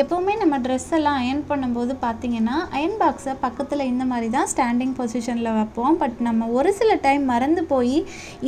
எப்போவுமே நம்ம ட்ரெஸ் எல்லாம் அயர்ன் பண்ணும்போது பார்த்தீங்கன்னா அயர்ன் பாக்ஸை பக்கத்தில் இந்த மாதிரி தான் ஸ்டாண்டிங் பொசிஷனில் வைப்போம். பட் நம்ம ஒரு சில டைம் மறந்து போய்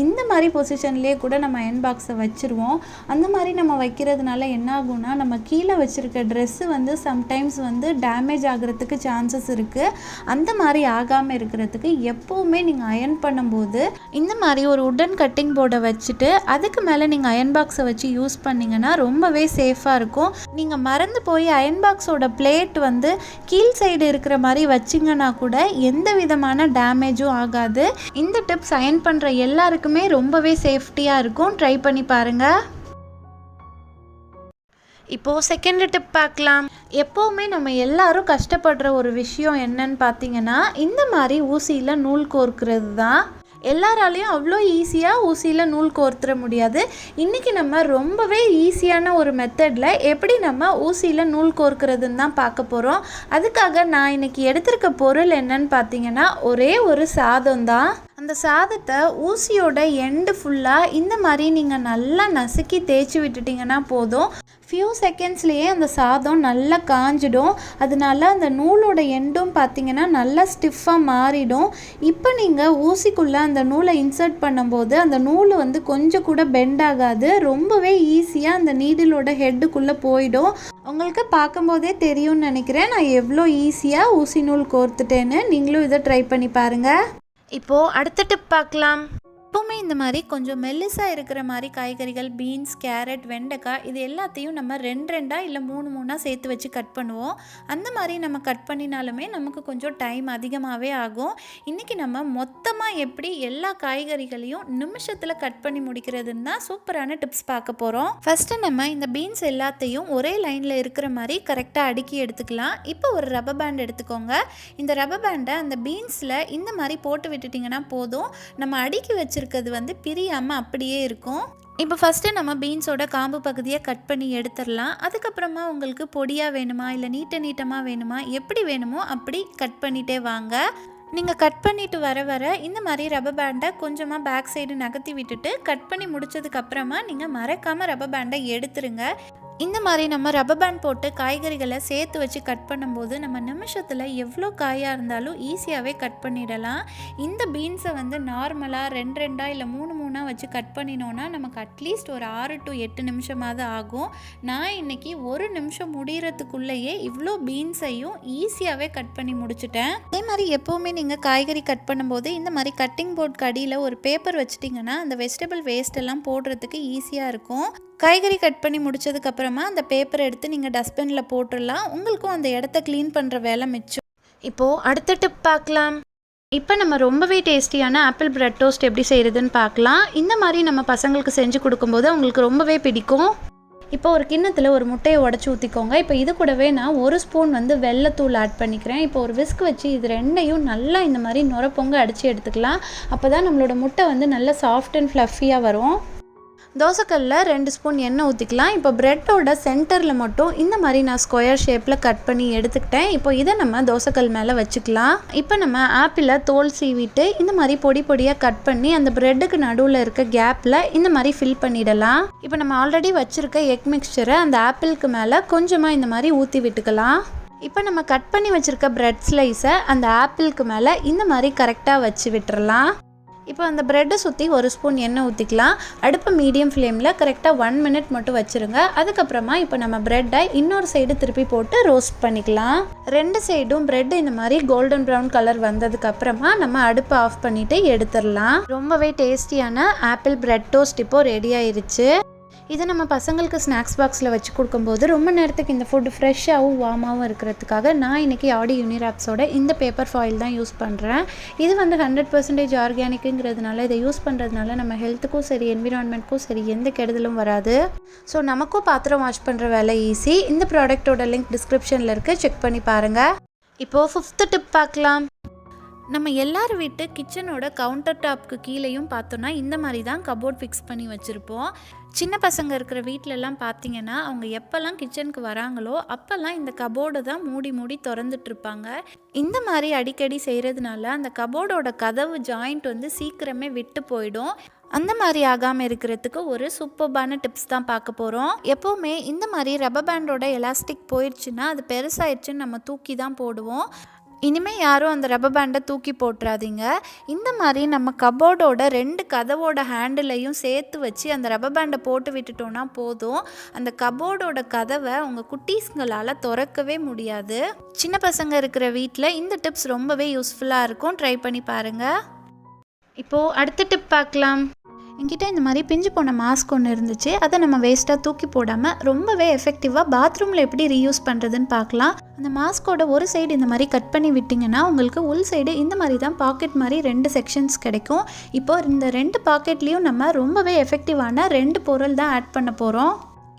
இந்த மாதிரி பொசிஷன்லேயே கூட நம்ம அயர்ன் பாக்ஸை வச்சுருவோம். அந்த மாதிரி நம்ம வைக்கிறதுனால என்ன ஆகும்னா நம்ம கீழே வச்சுருக்க ட்ரெஸ்ஸு வந்து சம்டைம்ஸ் வந்து டேமேஜ் ஆகிறதுக்கு சான்சஸ் இருக்குது அந்த மாதிரி ஆகாமல் இருக்கிறதுக்கு எப்போவுமே நீங்கள் அயர்ன் பண்ணும்போது இந்த மாதிரி ஒரு உடன் கட்டிங் போர்டை வச்சுட்டு அதுக்கு மேலே நீங்கள் அயர்ன் பாக்ஸை வச்சு யூஸ் பண்ணிங்கன்னா ரொம்பவே சேஃபாக இருக்கும். நீங்கள் மறந்து போய் அயன் பாக்ஸோட பிளேட் வந்து கீழ் சைடு இருக்கிற மாதிரி வச்சிங்கன்னா கூட எந்த விதமான டேமேஜும் ஆகாது. இந்த டிப்ஸ் அயன் பண்ணுற எல்லாருக்குமே ரொம்பவே சேஃப்டியாக இருக்கும். ட்ரை பண்ணி பாருங்கள் இப்போது செகண்ட் டிப் பார்க்கலாம். எப்போவுமே நம்ம எல்லாரும் கஷ்டப்படுற ஒரு விஷயம் என்னன்னு பார்த்தீங்கன்னா இந்த மாதிரி ஊசியில் நூல் கோர்க்கிறது தான் எல்லாராலையும் அவ்வளோ ஈஸியாக ஊசியில் நூல் கோர்த்துற முடியாது. இன்றைக்கி நம்ம ரொம்பவே ஈஸியான ஒரு மெத்தடில் எப்படி நம்ம ஊசியில் நூல் கோர்க்கிறதுன்னு தான் பார்க்க போகிறோம் அதுக்காக நான் இன்னைக்கு எடுத்திருக்க பொருள் என்னன்னு பார்த்தீங்கன்னா ஒரே ஒரு சாதம் தான். அந்த சாதத்தை ஊசியோட எண்டு ஃபுல்லாக இந்த மாதிரி நீங்கள் நல்லா நசுக்கி தேய்ச்சி விட்டுட்டிங்கன்னா போதும். ஃபியூ செகண்ட்ஸ்லேயே அந்த சாதம் நல்லா காஞ்சிடும். அதனால அந்த நூலோட எண்டும் பார்த்தீங்கன்னா நல்லா ஸ்டிஃபாக மாறிடும். இப்போ நீங்கள் ஊசிக்குள்ளே அந்த நூலை இன்சர்ட் பண்ணும்போது அந்த நூல் வந்து கொஞ்சம் கூட பெண்ட் ஆகாது. ரொம்பவே ஈஸியாக அந்த நீடிலோட ஹெட்டுக்குள்ளே போயிடும். உங்களுக்கு பார்க்கும்போதே தெரியும்னு நினைக்கிறேன். நான் எவ்வளோ ஈஸியாக ஊசி நூல் கோர்த்துட்டேன்னு நீங்களும் இதை ட்ரை பண்ணி பாருங்கள் இப்போது அடுத்த டிப் பார்க்கலாம். எப்போவுமே இந்த மாதிரி கொஞ்சம் மெல்லிசாக இருக்கிற மாதிரி காய்கறிகள் பீன்ஸ் கேரட் வெண்டைக்காய் இது எல்லாத்தையும் நம்ம ரெண்டு ரெண்டாக இல்லை மூணு மூணாக சேர்த்து வச்சு கட் பண்ணுவோம். அந்த மாதிரி நம்ம கட் பண்ணினாலுமே நமக்கு கொஞ்சம் டைம் அதிகமாகவே ஆகும். இன்றைக்கி நம்ம மொத்தமாக எப்படி எல்லா காய்கறிகளையும் நிமிஷத்தில் கட் பண்ணி முடிக்கிறதுன்னு தான் சூப்பரான டிப்ஸ் பார்க்க போகிறோம் ஃபஸ்ட்டு நம்ம இந்த பீன்ஸ் எல்லாத்தையும் ஒரே லைனில் இருக்கிற மாதிரி கரெக்டாக அடுக்கி எடுத்துக்கலாம். இப்போ ஒரு ரப்பர் பேண்ட் எடுத்துக்கோங்க. இந்த ரப்பர் பேண்டை அந்த பீன்ஸில் இந்த மாதிரி போட்டு விட்டுட்டிங்கன்னா போதும். நம்ம அடுக்கி அது வந்து பிரியாமல் அப்படியே இருக்கும். இப்போ ஃபஸ்ட்டு நம்ம பீன்ஸோட காம்பு பகுதியை கட் பண்ணி எடுத்துடலாம். அதுக்கப்புறமா உங்களுக்கு பொடியாக வேணுமா இல்லை நீட்ட நீட்டமாக வேணுமா எப்படி வேணுமோ அப்படி கட் பண்ணிகிட்டே வாங்க. நீங்கள் கட் பண்ணிட்டு வர வர இந்த மாதிரி ரப்பர் பேண்டை கொஞ்சமாக பேக் சைடு நகர்த்தி விட்டுட்டு கட் பண்ணி முடிச்சதுக்கப்புறமா நீங்கள் மறக்காமல் ரப்பர் பேண்டை எடுத்துருங்க. இந்த மாதிரி நம்ம ரப்பர் பேண்ட் போட்டு காய்கறிகளை சேர்த்து வச்சு கட் பண்ணும்போது நம்ம நிமிஷத்தில் எவ்வளோ காயாக இருந்தாலும் ஈஸியாகவே கட் பண்ணிடலாம். இந்த பீன்ஸை வந்து நார்மலாக ரெண்டு ரெண்டாக இல்லை மூணு மூணாக வச்சு கட் பண்ணினோன்னா நமக்கு அட்லீஸ்ட் ஒரு ஆறு டு எட்டு நிமிஷமாவது ஆகும். நான் இன்னைக்கு ஒரு நிமிஷம் முடிகிறதுக்குள்ளேயே இவ்வளோ பீன்ஸையும் ஈஸியாகவே கட் பண்ணி முடிச்சுட்டேன். அதே மாதிரி எப்போவுமே நீங்கள் காய்கறி கட் பண்ணும்போது இந்த மாதிரி கட்டிங் போர்ட் கடியில் ஒரு பேப்பர் வச்சுட்டிங்கன்னா அந்த வெஜிடபிள் வேஸ்ட் எல்லாம் போடுறதுக்கு ஈஸியாக இருக்கும். காய்கறி கட் பண்ணி முடிச்சதுக்கப்புறமா அந்த பேப்பரை எடுத்து நீங்கள் டஸ்ட்பினில் போட்டுடலாம். உங்களுக்கும் அந்த இடத்த க்ளீன் பண்ணுற வேலை மிச்சம். இப்போது அடுத்த டிப் பார்க்கலாம். இப்போ நம்ம ரொம்பவே டேஸ்டியான ஆப்பிள் பிரெட் டோஸ்ட் எப்படி செய்கிறதுன்னு பார்க்கலாம். இந்த மாதிரி நம்ம பசங்களுக்கு செஞ்சு கொடுக்கும்போது அவங்களுக்கு ரொம்பவே பிடிக்கும். இப்போ ஒரு கிண்ணத்தில் ஒரு முட்டையை உடச்சி ஊற்றிக்கோங்க இப்போ இது கூடவே நான் ஒரு ஸ்பூன் வந்து வெள்ளத்தூள் ஆட் பண்ணிக்கிறேன். இப்போ ஒரு விஸ்க் வச்சு இது ரெண்டையும் நல்லா இந்த மாதிரி நுரப்பொங்க அடித்து எடுத்துக்கலாம். அப்போ தான் நம்மளோட முட்டை வந்து நல்லா சாஃப்ட் அண்ட் ஃப்ளஃபியாக வரும். தோசைக்கல்லில் ரெண்டு ஸ்பூன் எண்ணெய் ஊற்றிக்கலாம் இப்போ ப்ரெட்டோட சென்டரில் மட்டும் இந்த மாதிரி நான் ஸ்கொயர் ஷேப்பில் கட் பண்ணி எடுத்துக்கிட்டேன். இப்போ இதை நம்ம தோசைக்கல் மேலே வச்சுக்கலாம். இப்போ நம்ம ஆப்பிளை தோல் சீவிட்டு இந்த மாதிரி பொடி பொடியாக கட் பண்ணி அந்த ப்ரெட்டுக்கு நடுவில் இருக்க கேப்பில் இந்த மாதிரி ஃபில் பண்ணிடலாம். இப்போ நம்ம ஆல்ரெடி வச்சுருக்க எக் மிக்சரை அந்த ஆப்பிளுக்கு மேலே கொஞ்சமாக இந்த மாதிரி ஊற்றி விட்டுக்கலாம். இப்போ நம்ம கட் பண்ணி வச்சுருக்க ப்ரெட் ஸ்லைஸை அந்த ஆப்பிளுக்கு மேலே இந்த மாதிரி கரெக்டாக வச்சு விட்டுறலாம். இப்போ அந்த ப்ரெட்டை சுற்றி ஒரு ஸ்பூன் எண்ணெய் ஊற்றிக்கலாம் அடுப்பு மீடியம் ஃப்ளேமில் கரெக்டாக ஒன் மினிட் மட்டும் வச்சுருங்க. அதுக்கப்புறமா இப்போ நம்ம ப்ரெட்டை இன்னொரு சைடு திருப்பி போட்டு ரோஸ்ட் பண்ணிக்கலாம். ரெண்டு சைடும் ப்ரெட் இந்த மாதிரி கோல்டன் ப்ரௌன் கலர் வந்ததுக்கப்புறமா நம்ம அடுப்பை ஆஃப் பண்ணிவிட்டு எடுத்துடலாம். ரொம்பவே டேஸ்டியான ஆப்பிள் ப்ரெட் டோஸ்ட் இப்போ ரெடி ஆயிருச்சு. இதை நம்ம பசங்களுக்கு ஸ்நாக்ஸ் பாக்ஸில் வச்சு கொடுக்கும்போது ரொம்ப நேரத்துக்கு இந்த ஃபுட் ஃப்ரெஷ்ஷாகவும் வார்மாகவும் இருக்கிறதுக்காக நான் இன்றைக்கி ஆடி யூனிராப்ஸோட இந்த பேப்பர் ஃபாயில் தான் யூஸ் பண்ணுறேன் இது வந்து ஹண்ட்ரட் பர்சன்டேஜ் ஆர்கானிக்குங்கிறதுனால இதை யூஸ் பண்ணுறதுனால நம்ம ஹெல்த்துக்கும் சரி என்விரான்மெண்ட்க்கும் சரி எந்த கெடுதலும் வராது. ஸோ நமக்கும் பாத்திரம் வாஷ் பண்ணுற வேலை ஈஸி இந்த ப்ராடக்ட்டோட லிங்க் டிஸ்கிரிப்ஷனில் இருக்குது செக் பண்ணி பாருங்கள் இப்போது ஃபிஃப்த்து டிப் பார்க்கலாம். நம்ம எல்லார் வீட்டு கிச்சனோட கவுண்டர் டாப்க்கு கீழேயும் பார்த்தோன்னா இந்த மாதிரி தான் கபோர்ட் ஃபிக்ஸ் பண்ணி வச்சுருப்போம். சின்ன பசங்க இருக்கிற வீட்டிலலாம் பார்த்தீங்கன்னா அவங்க எப்போல்லாம் கிச்சனுக்கு வராங்களோ அப்போல்லாம் இந்த கபோர்டை தான் மூடி மூடி திறந்துட்டு இருப்பாங்க. இந்த மாதிரி அடிக்கடி செய்கிறதுனால அந்த கபோர்டோட கதவு ஜாயிண்ட் வந்து சீக்கிரமே விட்டு போயிடும். அந்த மாதிரி ஆகாமல் இருக்கிறதுக்கு ஒரு சூப்பர்பான டிப்ஸ் தான் பார்க்க போகிறோம் எப்போவுமே இந்த மாதிரி ரப்பர் பேண்டோட எலாஸ்டிக் போயிடுச்சுன்னா அது பெருசாயிடுச்சுன்னு நம்ம தூக்கி தான் போடுவோம். இனிமேல் யாரும் அந்த ரப்பர் பேண்டை தூக்கி போட்டுறாதீங்க. இந்த மாதிரி நம்ம கபோர்டோட ரெண்டு கதவோட ஹேண்டிலையும் சேர்த்து வச்சு அந்த ரப்பர் பேண்டை போட்டு விட்டுட்டோன்னா போதும். அந்த கபோர்டோட கதவை உங்கள் குட்டீஸ்களால் திறக்கவே முடியாது. சின்ன பசங்க இருக்கிற வீட்டில் இந்த டிப்ஸ் ரொம்பவே யூஸ்ஃபுல்லாக இருக்கும். ட்ரை பண்ணி பாருங்கள் இப்போது அடுத்த டிப் பார்க்கலாம். என்கிட்ட இந்த மாதிரி பிஞ்சு போன மாஸ்க் ஒன்று இருந்துச்சு. அதை நம்ம வேஸ்ட்டாக தூக்கி போடாமல் ரொம்பவே எஃபெக்டிவாக பாத்ரூமில் எப்படி ரீயூஸ் பண்ணுறதுன்னு பார்க்கலாம். அந்த மாஸ்கோட ஒரு சைடு இந்த மாதிரி கட் பண்ணி விட்டிங்கன்னா உங்களுக்கு உள் சைடு இந்த மாதிரி தான் பாக்கெட் மாதிரி ரெண்டு செக்ஷன்ஸ் கிடைக்கும். இப்போ இந்த ரெண்டு பாக்கெட்லேயும் நம்ம ரொம்பவே எஃபெக்டிவான ரெண்டு பொருள் தான் ஆட் பண்ண போகிறோம்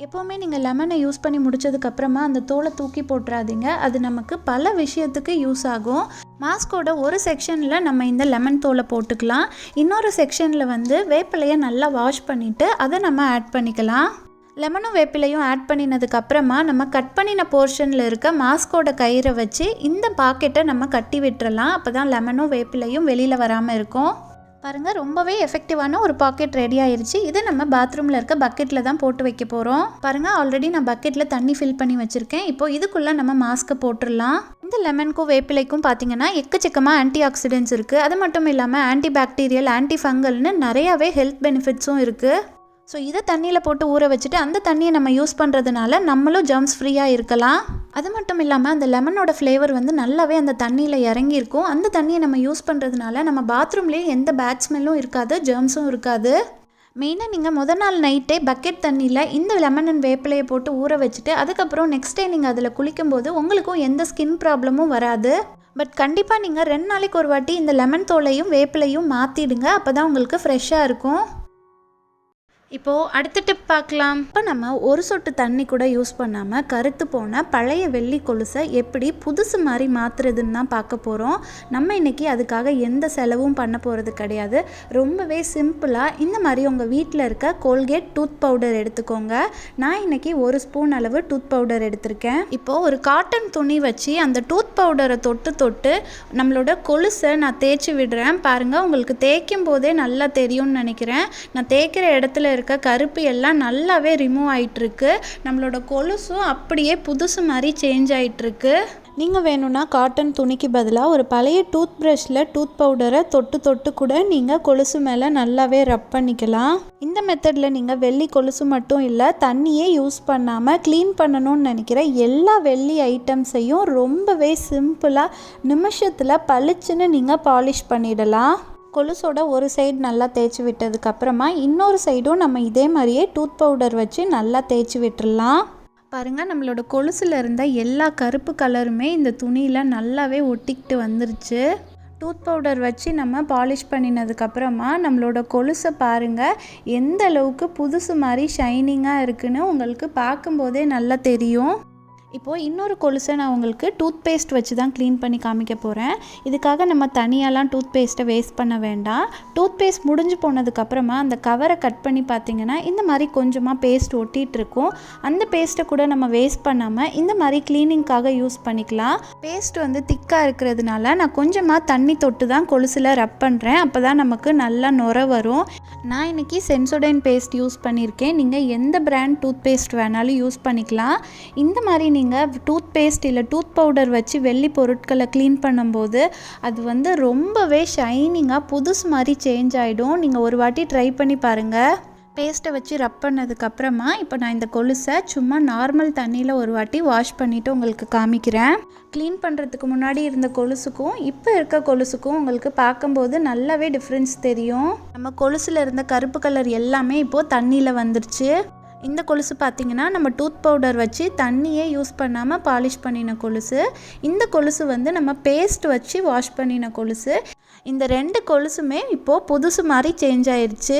எப்போவுமே நீங்கள் லெமனை யூஸ் பண்ணி முடிச்சதுக்கப்புறமா அந்த தோலை தூக்கி போட்டுறாதீங்க. அது நமக்கு பல விஷயத்துக்கு யூஸ் ஆகும். மாஸ்கோட ஒரு செக்ஷனில் நம்ம இந்த லெமன் தோலை போட்டுக்கலாம். இன்னொரு செக்ஷனில் வந்து வேப்பிலையை நல்லா வாஷ் பண்ணிவிட்டு அதை நம்ம ஆட் பண்ணிக்கலாம். லெமனும் வேப்பிலையும் ஆட் பண்ணினதுக்கப்புறமா நம்ம கட் பண்ணின போர்ஷனில் இருக்க மாஸ்கோட கயிறை வச்சு இந்த பாக்கெட்டை நம்ம கட்டி விட்டுறலாம். அப்போ தான் லெமனும் வேப்பிலையும் வெளியில் வராமல் இருக்கும். பாருங்கள் ரொம்பவே எஃபெக்டிவான ஒரு பாக்கெட் ரெடி ஆயிடுச்சு இது நம்ம பாத்ரூமில் இருக்க பக்கெட்டில் தான் போட்டு வைக்க போகிறோம் பாருங்கள் ஆல்ரெடி நான் பக்கெட்டில் தண்ணி ஃபில் பண்ணி வச்சுருக்கேன். இப்போ இதுக்குள்ளே நம்ம மாஸ்க்கை போட்டுடலாம் இந்த லெமனுக்கும் வேப்பிலைக்கும் பார்த்தீங்கன்னா எக்கச்சக்கமாக ஆன்டி ஆக்சிடென்ட்ஸ் இருக்குது அது மட்டும் இல்லாமல் ஆன்டி பாக்டீரியல் ஆன்டி ஃபங்கல்னு நிறையாவே ஹெல்த் பெனிஃபிட்ஸும் இருக்குது ஸோ இதை தண்ணியில் போட்டு ஊற வச்சுட்டு அந்த தண்ணியை நம்ம யூஸ் பண்ணுறதுனால நம்மளும் ஜம்ஸ் ஃப்ரீயாக இருக்கலாம். அது மட்டும் இல்லாமல் அந்த லெமனோட ஃப்ளேவர் வந்து நல்லாவே அந்த தண்ணியில் இறங்கியிருக்கும். அந்த தண்ணியை நம்ம யூஸ் பண்ணுறதுனால நம்ம பாத்ரூம்லேயே எந்த பேட் ஸ்மெல்லும் இருக்காது ஜெர்ம்ஸும் இருக்காது. மெயினாக நீங்கள் முத நாள் நைட்டே பக்கெட் தண்ணியில் இந்த லெமன் அண்ட் வேப்பிலையை போட்டு ஊற வச்சுட்டு அதுக்கப்புறம் நெக்ஸ்ட் டே நீங்கள் அதில் குளிக்கும்போது உங்களுக்கும் எந்த ஸ்கின் ப்ராப்ளமும் வராது. பட் கண்டிப்பாக நீங்கள் ரெண்டு நாளைக்கு ஒரு வாட்டி இந்த லெமன் தோலையும் வேப்பிலையும் மாற்றிடுங்க அப்போ தான் உங்களுக்கு ஃப்ரெஷ்ஷாக இருக்கும். இப்போது அடுத்த டிப் பார்க்கலாம். இப்போ நம்ம ஒரு சொட்டு தண்ணி கூட யூஸ் பண்ணாமல் கருத்து போன பழைய வெள்ளி கொலுசை எப்படி புதுசு மாதிரி மாற்றுறதுன்னு தான் பார்க்க போகிறோம் நம்ம இன்றைக்கி அதுக்காக எந்த செலவும் பண்ண போகிறது கிடையாது. ரொம்பவே சிம்பிளாக இந்த மாதிரி உங்கள் வீட்டில் இருக்க கோல்கேட் டூத் பவுடர் எடுத்துக்கோங்க. நான் இன்றைக்கி ஒரு ஸ்பூன் அளவு டூத் பவுடர் எடுத்திருக்கேன். இப்போது ஒரு காட்டன் துணி வச்சு அந்த டூத் பவுடரை தொட்டு தொட்டு நம்மளோட கொலுசை நான் தேய்ச்சி விடுறேன். பாருங்கள் உங்களுக்கு தேய்க்கும் போதே நல்லா தெரியும்னு நினைக்கிறேன். நான் தேய்க்கிற இடத்துல இருக்க கருப்பு எல்லாம் நல்லாவே ரிமூவ் ஆயிட்டிருக்கு. நம்மளோட கொலுசும் அப்படியே புதுசு மாதிரி சேஞ்ச் ஆகிட்டுருக்கு நீங்கள் வேணும்னா காட்டன் துணிக்கு பதிலாக ஒரு பழைய டூத் ப்ரஷில் டூத் பவுடரை தொட்டு தொட்டு கூட நீங்கள் கொலுசு மேலே நல்லாவே ரப் பண்ணிக்கலாம். இந்த மெத்தடில் நீங்கள் வெள்ளி கொலுசு மட்டும் இல்லை தண்ணியே யூஸ் பண்ணாமல் க்ளீன் பண்ணணும்னு நினைக்கிற எல்லா வெள்ளி ஐட்டம்ஸையும் ரொம்பவே சிம்பிளாக நிமிஷத்தில் பளிச்சுன்னு நீங்கள் பாலிஷ் பண்ணிடலாம். கொலுசோட ஒரு சைடு நல்லா தேய்ச்சி விட்டதுக்கப்புறமா இன்னொரு சைடும் நம்ம இதே மாதிரியே டூத் பவுடர் வச்சு நல்லா தேய்ச்சி விட்டுடலாம் பாருங்கள் நம்மளோட கொலுசில் இருந்த எல்லா கருப்பு கலருமே இந்த துணியில் நல்லாவே ஒட்டிக்கிட்டு வந்துருச்சு. டூத் பவுடர் வச்சு நம்ம பாலிஷ் பண்ணினதுக்கப்புறமா நம்மளோட கொலுசை பாருங்கள் எந்த அளவுக்கு புதுசு மாதிரி ஷைனிங்காக இருக்குன்னு உங்களுக்கு பார்க்கும்போதே நல்லா தெரியும். இப்போது இன்னொரு கொலுசை நான் உங்களுக்கு டூத் பேஸ்ட் வச்சு தான் க்ளீன் பண்ணி காமிக்க போகிறேன் இதுக்காக நம்ம தனியாலாம் டூத் பேஸ்ட்டை வேஸ்ட் பண்ண வேண்டாம். டூத் பேஸ்ட் முடிஞ்சு போனதுக்கப்புறமா அந்த கவரை கட் பண்ணி பார்த்தீங்கன்னா இந்த மாதிரி கொஞ்சமாக பேஸ்ட் ஒட்டிகிட்டு இருக்கும் அந்த பேஸ்ட்டை கூட நம்ம வேஸ்ட் பண்ணாமல் இந்த மாதிரி க்ளீனிங்க்காக யூஸ் பண்ணிக்கலாம். பேஸ்ட் வந்து திக்காக இருக்கிறதுனால நான் கொஞ்சமாக தண்ணி தொட்டு தான் கொலுசில் ரப் பண்ணுறேன் அப்போ தான் நமக்கு நல்லா நுர வரும். நான் இன்றைக்கி சென்சோடைன் பேஸ்ட் யூஸ் பண்ணியிருக்கேன். நீங்கள் எந்த பிராண்ட் டூத் பேஸ்ட் வேணாலும் யூஸ் பண்ணிக்கலாம். இந்த மாதிரி நீங்கள் டூத் பேஸ்ட் இல்லை டூத் பவுடர் வச்சு வெள்ளி பொருட்களை க்ளீன் பண்ணும்போது அது வந்து ரொம்பவே ஷைனிங்காக புதுசு மாதிரி சேஞ்ச் ஆகிடும் நீங்கள் ஒரு வாட்டி ட்ரை பண்ணி பாருங்கள் பேஸ்ட்டை வச்சு ரப் பண்ணதுக்கப்புறமா இப்போ நான் இந்த கொலுசை சும்மா நார்மல் தண்ணியில் ஒரு வாட்டி வாஷ் பண்ணிவிட்டு உங்களுக்கு காமிக்கிறேன். க்ளீன் பண்ணுறதுக்கு முன்னாடி இருந்த கொலுசுக்கும் இப்போ இருக்க கொலுசுக்கும் உங்களுக்கு பார்க்கும்போது நல்லாவே டிஃப்ரென்ஸ் தெரியும். நம்ம கொலுசில் இருந்த கருப்பு கலர் எல்லாமே இப்போது தண்ணியில் வந்துருச்சு. இந்த கொலுசு பார்த்திங்கன்னா நம்ம டூத் பவுடர் வச்சு தண்ணியே யூஸ் பண்ணாமல் பாலிஷ் பண்ணின கொலுசு. இந்த கொலுசு வந்து நம்ம பேஸ்ட் வச்சு வாஷ் பண்ணின கொலுசு. இந்த ரெண்டு கொலுசுமே இப்போது புதுசு மாதிரி சேஞ்ச் ஆயிடுச்சு